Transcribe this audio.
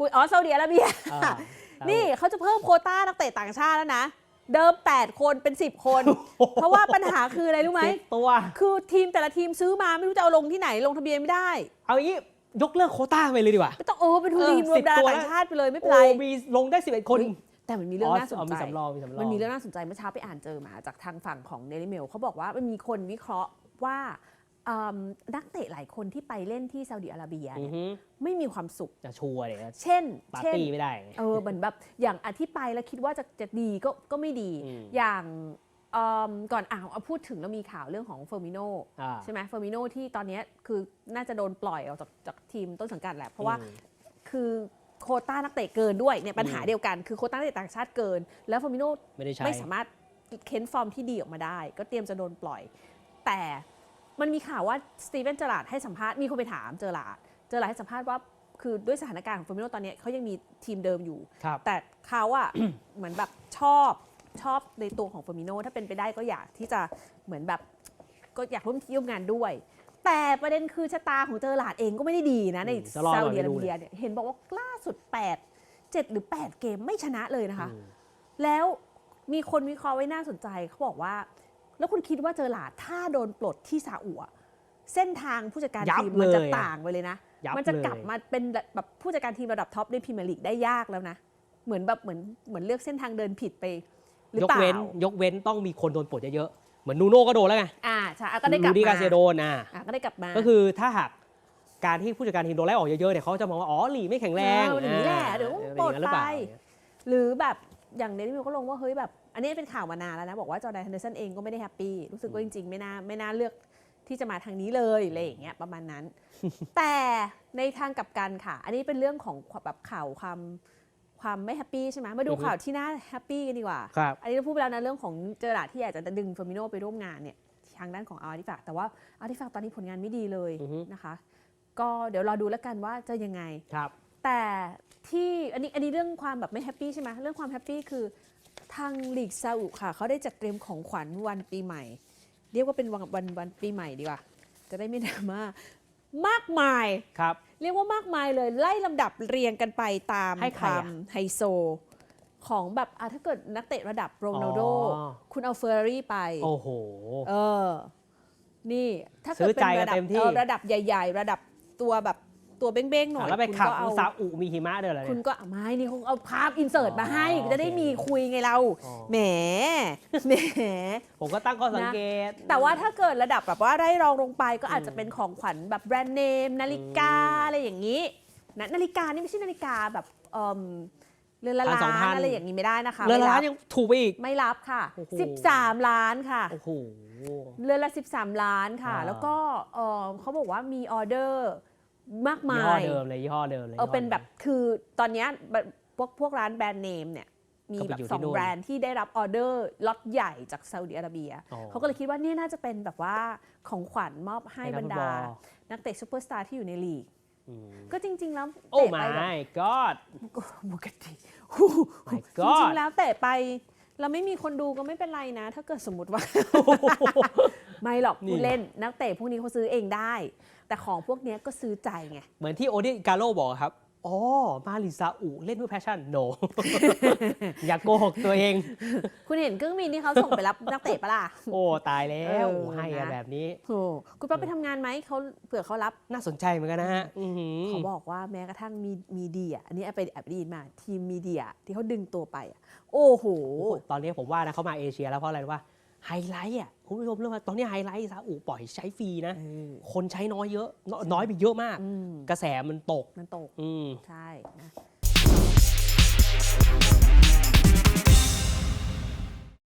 คุยอ๋อซาอุดิอาระเบีย อ่า นี่เขาจะเพิ่มโควต้านักเตะต่างชาติแล้วนะ เดิม 8 คนเป็น 10 คน เพราะว่าปัญหาคืออะไรรู้ไหม สิบตัว คือทีมแต่ละทีมซื้อมาไม่รู้จะเอาลงที่ไหนลงทะเบียนไม่ได้ เอางี้ยกเลิกโควต้าไปเลยดีกว่า ไม่ต้องโอ้เป็นทุนเออทีมรวสิมบดาตัวราแล้วต่างชาติไปเลยไม่เป็นไร โอ้มีลงได้ 11 คนเฮ้ยแต่มันมีเรื่องน่าสนอ๋อใจมีสำรองมีสำรองมันมีเรื่องน่าสนใจเมื่อเช้าไปอ่านเจอมาจากทางฝั่งของเดลิเมลเขาบอกว่ามันมีคนวิเคราะห์ว่าอืม นักเตะหลายคนที่ไปเล่นที่ซาอุดิอาระเบียอืเนี่อยฮึไม่มีความสุขจะชัวร์เลยนะเช่นปาร์เช่นตี้ไม่ได้เออเหมือนแบบอย่างอธิไปแล้วคิดว่าจะจะดีก็ก็ไม่ดีอืมอย่างเอิ่มก่อนอ่าวเอาพูดถึงแล้วมีข่าวเรื่องของเฟอร์มิโนอ่าใช่ไหมเฟอร์มิโนที่ตอนเนี้ยคือน่าจะโดนปล่อยออกจากจากทีมต้นสังกัดแหละเพราะว่าอืมคือโควต้านักเตะเกินด้วยเนี่ยปัญหาอืมเดียวกันคือโควต้านักเตะต่างชาติเกิน แล้วเฟอร์มิโนไม่ได้ใช้ไม่สามารถเค้นฟอร์มที่ดีออกมาได้ ก็เตรียมจะโดนปล่อย แต่ มันมีข่าวว่าสตีเวนเจอราร์ดให้สัมภาษณ์มีคนไปถามเจอราร์ดเจอราร์ดให้สัมภาษณ์ว่าคือด้วยสถานการณ์ของเฟอร์มิโนตอนเนี้ยเขายังมีทีมเดิมอยู่ ครับ แต่เขาอะ เหมือนแบบชอบชอบในตัวของเฟอร์มิโนถ้าเป็นไปได้ก็อยากที่จะเหมือนแบบก็อยากร่วมร่วมงานด้วย แต่ประเด็นคือชะตาของเจอหลาดเองก็ไม่ได้ดีนะในอืมจะรอดซาหรอุอดิไม่อารู้ระเบียเนี่ยเห็นบอกว่าล่าสุด 8 7 หรือ 8 เกมไม่ชนะเลยนะคะ อืม แล้วมีคนวิเคราะห์ไว้น่าสนใจเขาบอกว่า แล้วคุณคิดว่าเจอหลาดถ้าโดนปลดที่ซาอุอะเส้นทางผู้จัดการยับทีมมันจะเลยอะต่างไปเลยนะยับมันจะเลยกลับมาเป็นแบบผู้จัดการทีมระดับท็อปในพรีเมียร์ลีกได้ยากแล้วนะ เหมือนแบบเหมือนเหมือนเลือกเส้นทางเดินผิดไปหรือยกเปล่าเว้นยกเว้นต้องมีคนโดนปลดเยอะๆ เหมือนนูโน่ก็โดนแล้วไง อ่าใช่อะก็ได้กลับลูดี้กามาเซียโดนอะอะก็ได้กลับมา ก็คือถ้าหากการที่ผู้จัดการทีมโดนไล่ออกเยอะๆเนี่ยเขาจะมองว่า อ๋อหลีไม่แข็งแรงเออหลีแหละอ่าเดี๋ยวเป็นปลดอย่างนั้นหรือเปล่าไป หรือแบบอย่างเดนิมิลก็ลงว่าเฮ้ยแบบ อันนี้เป็นข่าวมานานแล้วนะ บอกว่าจอร์แดนเฮนเดอร์สันเองก็ไม่ได้แฮปปี้รู้สึกว่าจริงๆ ไม่น่าไม่น่าเลือกที่จะมาทางนี้เลยอะไรอย่างเงี้ยประมาณนั้น แต่ในทางกลับกันค่ะ อันนี้เป็นเรื่องของแบบข่าวความความไม่แฮปปี้ใช่ไหมมาดูอือฮึข่าวที่น่าแฮปปี้กันดีกว่าครับอันนี้เราพูดไปแล้วนะเรื่องของเจอราร์ดที่อยากจะดึงเฟอร์มิโนไปร่วมงานเนี่ยทางด้านของอาร์ติฟากแต่ว่าอาร์ติฟากตอนนี้ผลงานไม่ดีเลยอือฮึนะคะ ก็เดี๋ยวรอดูแล้วกันว่าจะยังไงครับ แต่ที่อันนี้อันนี้เรื่องความแบบไม่แฮปปี้ใช่ไหมเรื่องความแฮปปี้คือ ทางลีกซาอุค่ะเขาได้จัดเตรียมของขวัญวันปีใหม่ เรียกว่าเป็นวันวันวันปีใหม่ดีกว่า จะได้ไม่ดราม่ามากมาย ครับ เรียกว่ามากมายเลยไล่ลำดับเรียงกันไปตามให้คใครวาอะมไฮโซ ของแบบอะถ้าเกิดนักเตะระดับโรนัลโด อ๋อ คุณเอาเฟอร์รารี่ไป โอ้โห เออ นี่ ถ้าซื้เกิดอเป็นใจกันระดับเต็มที่เออระดับใหญ่ ๆ ระดับตัวแบบ ตัวเบ้งๆหน่อยแล้วไปคุณขับก็เอา ซาอุมีหิมะเด้อเหรอคุเนี่ณยก็ไม่นี่คงเอาภาพอินเสิร์ตมาให้ อ๋อจะได้โอเคมีคุยไงเราอ๋อ แหมแหม ผมก็ตั้งข้อสังเกต แต่ว่าถ้าเกิดระดับแบบว่าได้รองลงไปก็อาจจะเป็นของขวัญแบบแบรนด์เนม นาฬิกาอืมอะไรอย่างนี้นะนาฬิกานี่ไม่ใช่นาฬิกาแบบเอิ่มเรือนละพันล้าสองพัน นอะไรอย่างนี้ไม่ได้นะคะเรือไม่ละรัล้าบนยังถูกไปอีก ไม่รับค่ะ โอ้โห 13 ล้านค่ะ โอ้โห เรือนละ 13 ล้านค่ะ อ่าแล้วก็เอ่อเขาบอกว่ามีออเดอร์ มากยี่มาห้อย เดิมเลยยี่ห้อเดิมเลยเออเป็นแบบยี่ห้คือตอนเนี้ยแบบพวกพวกร้านแบรนด์เนมเนี่ยมีก็ไปแบบอยู่สองที่นู่น แบรนด์ที่ได้รับออเดอร์ล็อตใหญ่จากซาอุดิอาระเบีย อ๋อเขาก็เลยคิดว่าเนี่ยน่าจะเป็นแบบว่าของขวัญมอบให้ให้นับกรรฟุตบดาอลนักเตะซูเปอร์สตาร์ที่อยู่ในลีก อืมก็จริง ๆ แล้วโอ้ เตะไปแบบ my god ปกติ my จริ god งๆแล้วเตะไป เราไม่มีคนดูก็ไม่เป็นไรนะ ถ้าเกิดสมมติว่า ไม่หรอกนี่ ผู้เล่นนักเตะพวกนี้เขาซื้อเองได้ แต่ของพวกเนี้ยก็ซื้อใจไง เหมือนที่โอดิกาโลบอกครับ อ๋อ มาลิซาอุเล่นด้วยแพชชั่น no อย่าโกหกตัวเอง คุณเห็นเครื่องบินที่เขาส่งไปรับ นักเตะปะล่ะ โอ้ ตายแล้วเออให้กันนะ แบบนี้ โอ้คุณป๊อปไปทำงานไหมเขาเผื่อเขารับ น่าสนใจเหมือนกันนะฮะอื้อหือ เขาบอกว่าแม้กระทั่งมีมีเดีย อันนี้แอบไปแอบได้ยินมาทีมมีเดียที่เขาดึงตัวไปอะโอ้โห โอ้ตอนนี้ผมว่านะเขามาเอเชียแล้วเพราะอะไรรู้ว่า ไฮไลท์อะคุณผู้ชมเรื่องว่าตอนนี้ไฮไลท์ซาอุปล่อยใช้ฟรีนะ คนใช้น้อยเยอะ น้อยไปเยอะมาก กระแสมันตกมันตกใช่นะ